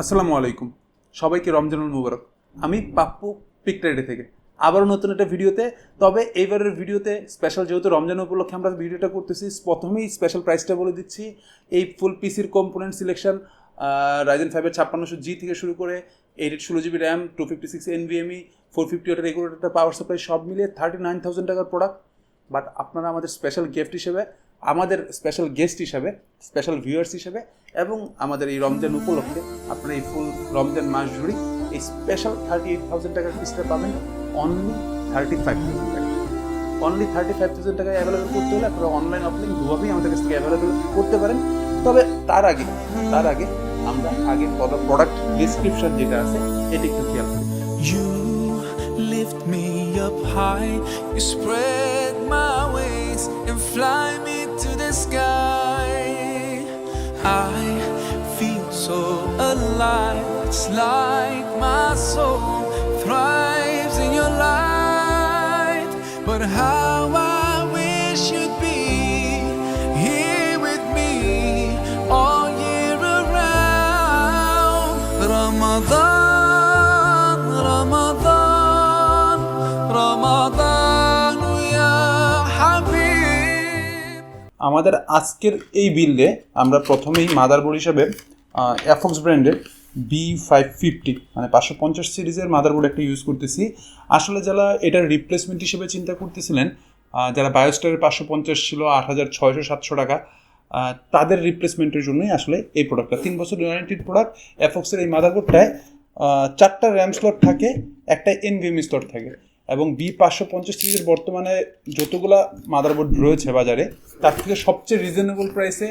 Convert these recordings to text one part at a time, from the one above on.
আসসালামু আলাইকুম। সবাইকে রমজানুল মুবারক। আমি পাপ্পু পিকটাইডে থেকে। আবারও নতুন একটা ভিডিওতে। তবে এইবারের ভিডিওতে স্পেশাল যেহেতু রমজান উপলক্ষে আমরা ভিডিওটা করতেছি, প্রথমেই স্পেশাল প্রাইসটা বলে দিচ্ছি। এই ফুল পিসির কম্পোনেন্ট সিলেকশন রাইজেন ফাইভের ছাপ্পান্নশো জি থেকে শুরু করে এইট ষোলো GB RAM two fifty six NVMe four fifty ওটার রেগুলেটার পাওয়ার সাপ্লাই সব মিলিয়ে থার্টি নাইন থাউজেন্ড টাকার প্রোডাক্ট বাট আপনারা আমাদের স্পেশাল গিফট হিসেবে, আমাদের স্পেশাল গেস্ট হিসেবে স্পেশাল ভিউয়ার্স হিসেবে এবং আমাদের এই রমজান উপলক্ষে আপনারা এই ফুল রমজান মাস জুড়ে এই স্পেশাল থার্টি এইট থাউজেন্ড টাকার পিসটা পাবেন। অনলি থার্টি ফাইভ থাউজেন্ড টাকা। অনলি থার্টি ফাইভ থাউজেন্ড টাকায় অ্যাভেলেবেল করতে হলে আপনারা অনলাইন অফলাইন দুভাবেই আমাদের কাছ থেকে অ্যাভেলেবেল করতে পারেন। তবে তার আগে তার আগে আমরা আগে প্রোডাক্ট ডিসক্রিপশন যেটা আছে এটি একটু খেয়াল করি। Me up high, you spread my wings and fly me to the sky. I feel so alive, it's like my soul thrives in your light. But how I wish you'd be আমাদের আজকের এই বিল্ডে আমরা প্রথমেই motherboard হিসাবে অ্যাফক্স ব্র্যান্ডের B five fifty মানে পাঁচশো পঞ্চাশ সিরিজের মাদারবোর্ড একটা ইউজ করতেছি। আসলে যারা এটার রিপ্লেসমেন্ট হিসেবে চিন্তা করতেছিলেন যারা বায়োস্টারের পাঁচশো পঞ্চাশ ছিল, আট হাজার ছয়শো সাতশো টাকা তাদের রিপ্লেসমেন্টের জন্যই আসলে এই প্রোডাক্টটা তিন বছর ওয়ারেন্টিড প্রোডাক্ট অ্যাফক্সের এই মাদারবোর্ডটায় চারটা র্যাম স্লট থাকে, একটা এনভিএমই স্লট থাকে। এবং বি পাঁচশো পঞ্চাশ সিরিজের বর্তমানে যতগুলা মাদারবোর্ড রয়েছে বাজারে, তার থেকে সবচেয়ে রিজনেবল প্রাইসে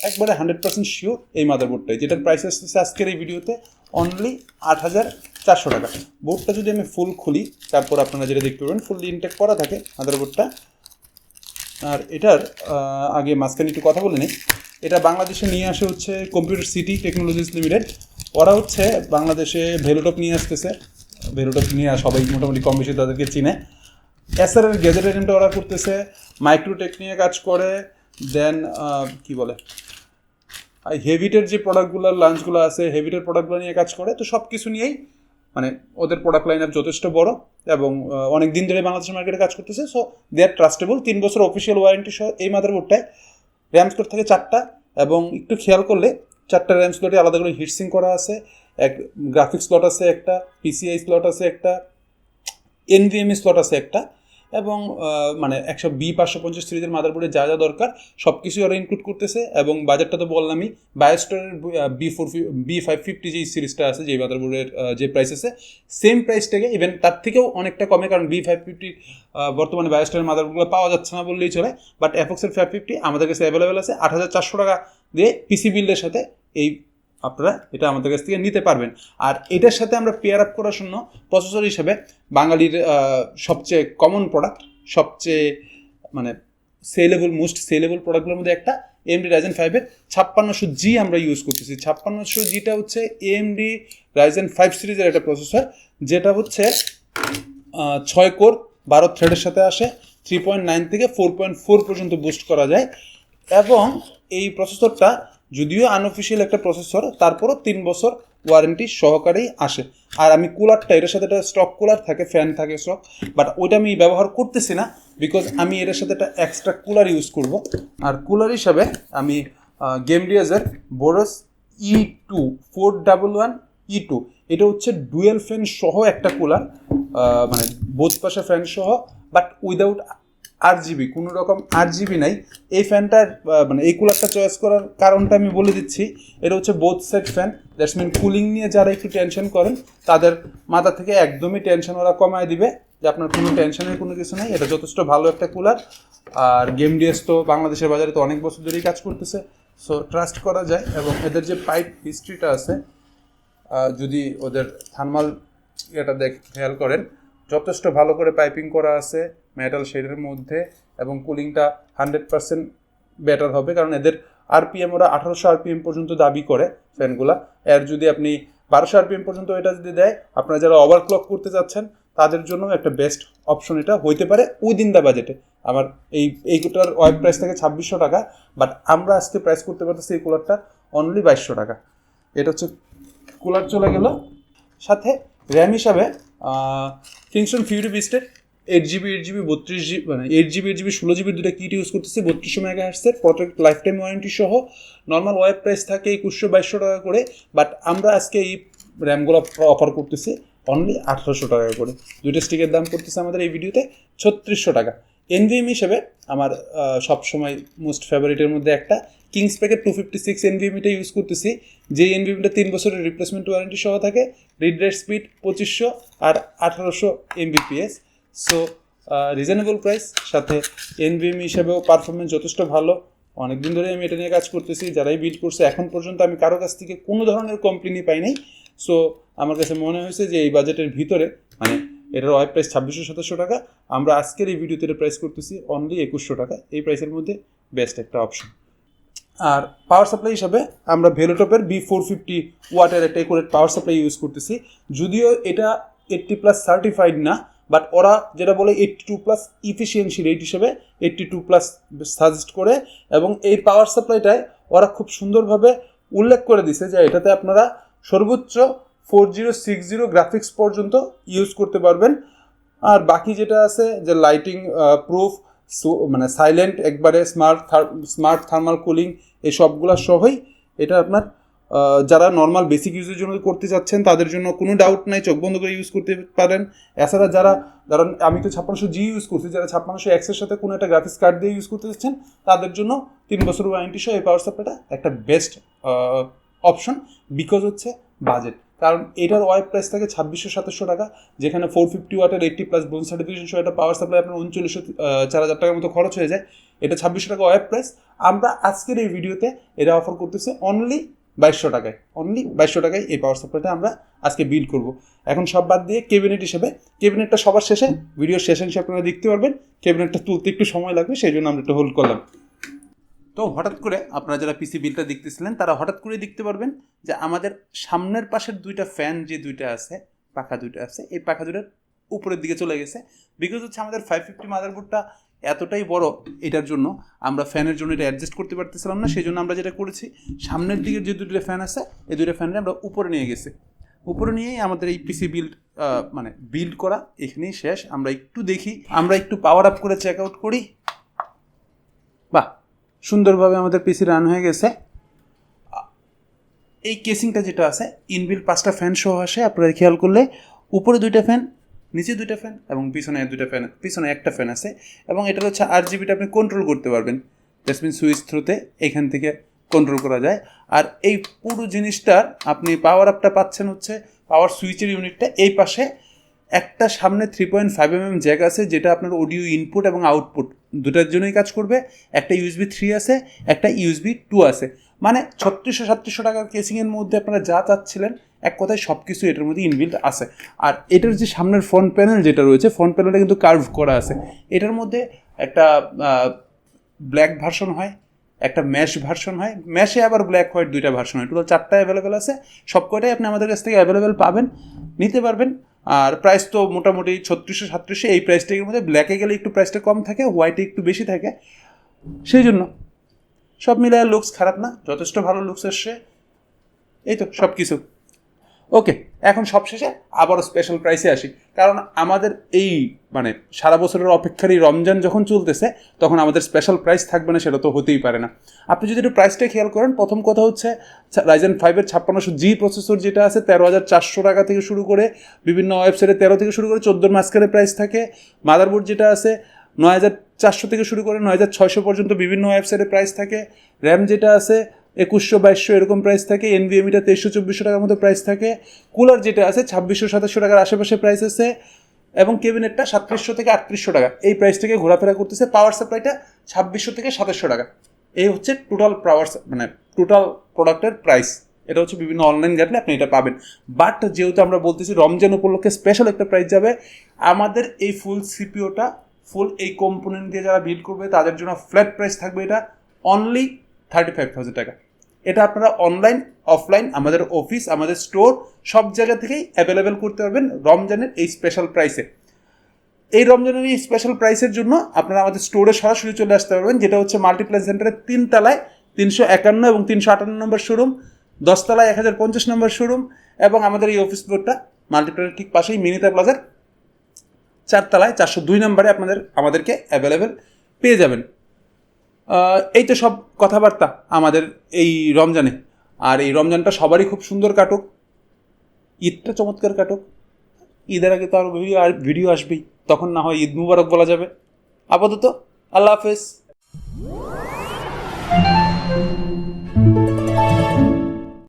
একবারে হান্ড্রেড পার্সেন্ট শিওর এই মাদারবোর্ডটাই, যেটার প্রাইস আসতেছে আজকের এই ভিডিওতে অনলি আট হাজার চারশো টাকা। বোর্ডটা যদি আমি ফুল খুলি, তারপর আপনারা যেটা দেখতে পাবেন ফুল ইনটেক করা থাকে মাদারবোর্ডটা। আর এটার আগে মাঝখানে একটু কথা বলে নিই, এটা বাংলাদেশে নিয়ে আসে হচ্ছে কম্পিউটার সিটি টেকনোলজিস লিমিটেড ওরা হচ্ছে বাংলাদেশে ভেলোটপ নিয়ে আসতেছে। ভেলোটপ নিয়ে সবাই মোটামুটি কম বেশি তাদেরকে চিনে। এসআর এর গেজেট আইটেমটা ওরা করতেছে, মাইক্রোটেক নিয়ে কাজ করে দেন কি বলে? আর হেভিটের যে প্রোডাক্টগুলো লাঞ্চগুলো আছে হেভিটের প্রোডাক্টগুলো নিয়ে কাজ করে, তো সব কিছু নিয়েই মানে ওদের প্রোডাক্ট লাইন আপ যথেষ্ট বড় এবং অনেক দিন ধরে বাংলাদেশের মার্কেটে কাজ করতেছে সো দে আর ট্রাস্টেবল তিন বছর অফিসিয়াল ওয়ারেন্টি সহ এই মাদারবোর্ডটায় র্যাম স্লট থাকে চারটা এবং একটু খেয়াল করলে চারটা র্যাম আলাদা করে হিটসিং করা আছে এক গ্রাফিক্স স্লট আছে একটা পিসিআই স্লট আছে একটা এনভিএমই স্লট আছে একটা, এবং মানে একশো বি, পাঁচশো পঞ্চাশ সিরিজের মাদারবোর্ডে যা যা দরকার সব কিছুই ওরা ইনক্লুড করতেছে, এবং বাজারটা তো বললামই বায়োস্টারের B four B five fifty যে সিরিজটা আছে যে মাদারবোর্ডের যে প্রাইস আছে সেম প্রাইসটাকে ইভেন তার থেকেও অনেকটা কমে, কারণ বি ফাইভ ফিফটি বর্তমানে বায়োস্টারের মাদারবোর্ডগুলো পাওয়া যাচ্ছে না বললেই চলে বাট অ্যাফক্সের ফাইভ ফিফটি আমাদের কাছে অ্যাভেলেবেল আছে, আট হাজার চারশো টাকা দিয়ে পিসি বিল্ডের সাথে এই আপনারা এটা আমাদের কাছ থেকে নিতে পারবেন। আর এটার সাথে আমরা পেয়ার আপ করার জন্য প্রসেসর হিসেবে বাঙালির সবচেয়ে কমন প্রোডাক্ট সবচেয়ে মানে সেলেবল মোস্ট সেলেবল প্রোডাক্টগুলোর মধ্যে একটা এমডি রাইজেন ফাইভের ছাপ্পান্নশো জি আমরা ইউজ করতেছি। ছাপ্পান্নশো জিটা হচ্ছে এমডি রাইজেন ফাইভ সিরিজের একটা প্রসেসর যেটা হচ্ছে ছয় কোর বারো থ্রেডের সাথে আসে থ্রি পয়েন্ট নাইন থেকে ফোর পয়েন্ট ফোর পর্যন্ত বুস্ট করা যায়। এবং এই প্রসেসরটা যদিও আনঅফিসিয়াল একটা প্রসেসর তারপরও তিন বছর ওয়ারেন্টি সহকারেই আসে। আর আমি কুলারটা এটার সাথে একটা স্টক কুলার থাকে ফ্যান থাকে স্টক বাট ওইটা আমি ব্যবহার করতেছি না বিকজ আমি এটার সাথে একটা এক্সট্রা কুলার ইউজ করব। আর কুলার হিসাবে আমি গেম ডিয়াজের Boreas E two four double one E two এটা হচ্ছে ডুয়েল ফ্যান সহ একটা কুলার মানে বোধ পাশে ফ্যান সহ বাট উইদাউট আর জিবি কোনো রকম আর জিবি নাই। এই ফ্যানটার মানে এই কুলারটা চয়েস করার কারণটা আমি বলে দিচ্ছি। এটা হচ্ছে both set fan that's mean cooling নিয়ে যারা একটু টেনশন করেন, তাদের মাথা থেকে একদমই টেনশন ওরা কমায় দিবে, যে আপনার কোনো টেনশনের কোনো কিছু নেই। এটা যথেষ্ট ভালো একটা কুলার আর গেম ডিএস তো বাংলাদেশের বাজারে তো অনেক বছর ধরেই কাজ করতেছে। সো ট্রাস্ট করা যায়। এবং এদের যে পাইপ হিস্ট্রিটা আছে যদি ওদের থার্মাল এটা দেখ, খেয়াল করেন যথেষ্ট ভালো করে পাইপিং করা আছে মেটাল শেডের মধ্যে এবং কুলিংটা হান্ড্রেড পার্সেন্ট বেটার হবে। কারণ এদের আরপিএম ওরা আঠারোশো আরপিএম পর্যন্ত দাবি করে ফ্যানগুলা এর যদি আপনি বারোশো আরপিএম পর্যন্ত এটা যদি দেয়, আপনারা যারা ওভারক্লক করতে যাচ্ছেন, তাদের জন্য একটা বেস্ট অপশন এটা হইতে পারে উইদিন দ্য বাজেটে আমার এই এই এইটার ওয়েব প্রাইস থাকে ছাব্বিশশো টাকা বাট আমরা আজকে প্রাইস করতে পারতেছি এই কুলারটা অনলি বাইশশো টাকা। এটা হচ্ছে কুলার চলে গেল। সাথে র্যাম হিসাবে কিংস্টন ফিউরি বিস্টের এইট জিবি এইট জিবি বত্রিশ জিবি মানে এইট জিবি এইট জিবি ষোলো জিবির দুটো কিট ইউজ করতেছি, বত্রিশশো মেগা হার্সের প্রোটেক্ট লাইফ টাইম ওয়ারেন্টি সহ। নর্মাল ওয়েব প্রাইস থাকে একুশশো, বাইশশো টাকা করে বাট আমরা আজকে এই র্যামগুলো অফার করতেছি অনলি আঠারোশো টাকা করে। দুইটা স্টিকের দাম করতেছে আমাদের এই ভিডিওতে ছত্রিশশো টাকা। এনভিএম হিসেবে আমার সবসময় মোস্ট ফেভারিটের মধ্যে একটা। KingSpec two fifty six এনভিএমটা ইউজ করতেছি যে এনভিএমটা তিন বছরের রিপ্লেসমেন্ট ওয়ারেন্টি সহ থাকে রিড রেট স্পিড পঁচিশশো আর আঠারোশো এমবিপিএস সো রিজনেবল প্রাইস সাথে এনভিএম হিসেবেও পারফরমেন্স যথেষ্ট ভালো। অনেক দিন ধরে আমি এটা নিয়ে কাজ করতেছি, যারাই বিল্ড করছে, এখন পর্যন্ত আমি কারও কাছ থেকে কোনো ধরনের কমপ্লেনই পাই নাই। সো আমার কাছে মনে হয়েছে যে এই বাজেটের ভিতরে মানে এটার ওয়েব প্রাইস ছাব্বিশশো, সাতাশশো টাকা। আমরা আজকের এই ভিডিওতে প্রাইস করতেছি অনলি একুশশো টাকা। এই প্রাইসের মধ্যে বেস্ট একটা অপশন আর পাওয়ার সাপ্লাই হিসাবে আমরা ভেলোটপের বি ফোর ফিফটি ওয়াটের একটা একুরেট পাওয়ার সাপ্লাই ইউজ করতেছি। যদিও এটা এইটটি প্লাস সার্টিফাইড না বাট ওরা যেটা বলে eighty two plus efficiency rate হিসেবে এইট্টি টু প্লাস সাজেস্ট করে এবং এই পাওয়ার সাপ্লাইটায় ওরা খুব সুন্দরভাবে উল্লেখ করে দিছে যে এটাতে আপনারা সর্বোচ্চ four zero six zero graphics পর্যন্ত ইউজ করতে পারবেন। আর বাকি যেটা আছে যে লাইটিং প্রুফ মানে সাইলেন্ট একবারে স্মার্ট স্মার্ট থার্মাল কুলিং এই সবগুলো সহই এটা আপনার যারা নর্মাল বেসিক ইউজের জন্য করতে চাচ্ছেন, তাদের জন্য কোনো ডাউট নাই, চোখ বন্ধ করে ইউজ করতে পারেন। এছাড়া যারা, ধরেন আমি তো ছাপ্পান্নশো জি ইউজ করছি, যারা ছাপ্পান্নশো এক্সের সাথে কোনো একটা গ্রাফিক্স কার্ড দিয়ে ইউজ করতে চাচ্ছেন, তাদের জন্য তিন বছর ওয়ারেন্টি সহ এই পাওয়ার সাপ্লাইটা একটা বেস্ট অপশন বিকজ হচ্ছে বাজেট। কারণ এটার ওয়াইপ প্রাইস থাকে ছাব্বিশশো, সাতাশশো টাকা, যেখানে ফোর ফিফটি ওয়াটের এইটটি প্লাস বোন সার্টিফিকেশন সহ একটা পাওয়ার সাপ্লাই আপনার উনচল্লিশশো চার হাজার টাকার মতো খরচ হয়ে যায়। এটা ছাব্বিশশো টাকা ওয়াইপ প্রাইস। আমরা আজকের এই ভিডিওতে এটা অফার করতেছি অনলি বাইশশো টাকায়। অনলি বাইশশো টাকায় এই পাওয়ার সাপ্লাইটা আমরা আজকে বিল করব। এখন সব বাদ দিয়ে কেবিনেট হিসেবে কেবিনেটটা সবার শেষে ভিডিওর শেষে হিসেবে আপনারা দেখতে পারবেন। কেবিনেটটা তুলতে একটু সময় লাগবে, সেই জন্য আমরা একটু হোল্ড করলাম। তো হঠাৎ করে আপনারা যারা পিসি বিলটা দেখতেছিলেন, তারা হঠাৎ করে দেখতে পারবেন যে আমাদের সামনের পাশের দুইটা ফ্যান যে দুইটা আছে, পাখা দুইটা আছে, এই পাখা দুইটার উপরের দিকে চলে গেছে। বিকজ হচ্ছে আমাদের ফাইভ ফিফটি মাদারবোর্ডটা এতটাই বড় এটার জন্য, আমরা ফ্যানের জন্য এটা অ্যাডজাস্ট করতে পারতেছিলাম না সেই জন্য আমরা যেটা করেছি, সামনের দিকে যে দুটো ফ্যান আছে, এই দুটো ফ্যানকে আমরা উপরে নিয়ে গেছি। উপরে নিয়েই আমাদের এই পিসি বিল্ড মানে বিল্ড করা এখানেই শেষ। আমরা একটু দেখি, আমরা একটু পাওয়ার আপ করে চেক আউট করি। সুন্দরভাবে আমাদের পিসি রান হয়ে গেছে। এই কেসিংটা যেটা আছে ইনবিল পাঁচটা ফ্যান সহ আসে, আপনারা খেয়াল করলে উপরে দুইটা ফ্যান, নিচে দুইটা ফ্যান এবং পিছনে দুইটা ফ্যান, পিছনে একটা ফ্যান আছে এবং এটার হচ্ছে আট জিবিটা আপনি কন্ট্রোল করতে পারবেন। জাসমিন সুইচ থ্রুতে এখান থেকে কন্ট্রোল করা যায়। আর এই পুরো জিনিসটার আপনি পাওয়ার আপটা পাচ্ছেন হচ্ছে পাওয়ার সুইচের ইউনিটটা এই পাশে একটা সামনে three point five M M jack আছে, যেটা আপনার অডিও ইনপুট এবং আউটপুট দুটার জন্যই কাজ করবে। একটা ইউএসবি থ্রি আছে, একটা ইউএসবি টু আছে। মানে ছত্রিশশো, সাতত্রিশশো টাকার কেসিংয়ের মধ্যে আপনারা যা চাচ্ছিলেন, এক কথায় সব কিছু এটার মধ্যে ইনবিল্ট আছে। আর এটার যে সামনের ফ্রন্ট প্যানেল যেটা রয়েছে ফ্রন্ট প্যানেলটা কিন্তু কার্ভ করা আছে। এটার মধ্যে একটা ব্ল্যাক ভার্সন হয়, একটা ম্যাশ ভার্সন হয়। ম্যাশে আবার ব্ল্যাক হোয়াইট দুইটা ভার্সন হয়। টোটাল চারটা অ্যাভেলেবেল আছে। সব কয়টাই আপনি আমাদের কাছ থেকে অ্যাভেলেবেল পাবেন। নিতে পারবেন। আর প্রাইস তো মোটামুটি ছত্রিশশো, সাতত্রিশশো, এই প্রাইসটার মধ্যে ব্ল্যাকে গেলে একটু প্রাইসটা কম থাকে হোয়াইটে একটু বেশি থাকে। সেই জন্য সব মিলায় লুকস খারাপ না, যথেষ্ট ভালো লুকস আসছে। এই তো সব কিছু ওকে এখন সবশেষে আবারও স্পেশাল প্রাইসে আসি। কারণ আমাদের এই মানে সারা বছরের অপেক্ষার এই রমজান যখন চলতেছে, তখন আমাদের স্পেশাল প্রাইস থাকবে না, সেটা তো হতেই পারে না। আপনি যদি একটু প্রাইসটা খেয়াল করেন, প্রথম কথা হচ্ছে রাইজেন ফাইভের ছাপ্পান্নশো জি প্রসেসর যেটা আছে, তেরো হাজার চারশো টাকা থেকে শুরু করে, বিভিন্ন ওয়েবসাইটে তেরো থেকে শুরু করে, চোদ্দোর মাঝখানে প্রাইস থাকে। মাদারবোর্ড যেটা আছে, নয় হাজার চারশো থেকে শুরু করে, নয় হাজার ছয়শো পর্যন্ত বিভিন্ন ওয়েবসাইটে প্রাইস থাকে। র্যাম যেটা আছে একুশশো, বাইশশো এরকম প্রাইস থাকে এনভিএমিটা তেইশশো, চব্বিশশো টাকার মতো প্রাইস থাকে। কুলার যেটা আছে, ছাব্বিশশো, সাতাশশো টাকার আশেপাশে প্রাইস আছে। এবং কেবিনেটটা সাতত্রিশশো থেকে আটত্রিশশো টাকা। এই প্রাইস থেকে ঘোরাফেরা করতেছে পাওয়ার সাপ্লাইটা ছাব্বিশশো থেকে সাতাশশো টাকা। এই হচ্ছে টোটাল পাওয়ার মানে টোটাল প্রোডাক্টের প্রাইস এটা হচ্ছে বিভিন্ন অনলাইন ঘাটলে আপনি এটা পাবেন। বাট যেহেতু আমরা বলতেছি রমজান উপলক্ষে স্পেশাল একটা প্রাইস যাবে, আমাদের এই ফুল সিপিওটা ফুল এই কম্পোনেন্ট দিয়ে যারা বিল্ড করবে, তাদের জন্য ফ্ল্যাট প্রাইস থাকবে এটা অনলি থার্টি ফাইভ থাউজেন্ড টাকা। এটা আপনারা অনলাইন অফলাইন আমাদের অফিস আমাদের স্টোর সব জায়গা থেকেই অ্যাভেলেবেল করতে পারবেন রমজানের এই স্পেশাল প্রাইসে এই রমজানের এই স্পেশাল প্রাইসের জন্য আপনারা আমাদের স্টোরে সরাসরি চলে আসতে পারবেন, যেটা হচ্ছে মাল্টিপ্লাই সেন্টারের তিন তলায় তিনশো একান্ন এবং তিনশো আটান্ন নম্বর শোরুম দশতলায় এক হাজার পঞ্চাশ নম্বর শোরুম এবং আমাদের এই অফিস ফ্লোরটা মাল্টিপ্লেয়ার ঠিক পাশেই মিনিতা প্লাজার চারতলায় চারশো দুই নম্বরে আপনাদের, আমাদেরকে অ্যাভেলেবেল পেয়ে যাবেন। এই তো সব কথাবার্তা আমাদের এই রমজানে। আর এই রমজানটা সবারই খুব সুন্দর কাটুক। ঈদটা চমৎকার কাটুক। ঈদের আগে তো আরও ভিডিও আর ভিডিও আসবেই। তখন না হয় ঈদ মুবারক বলা যাবে। আপাতত আল্লাহ হাফেজ।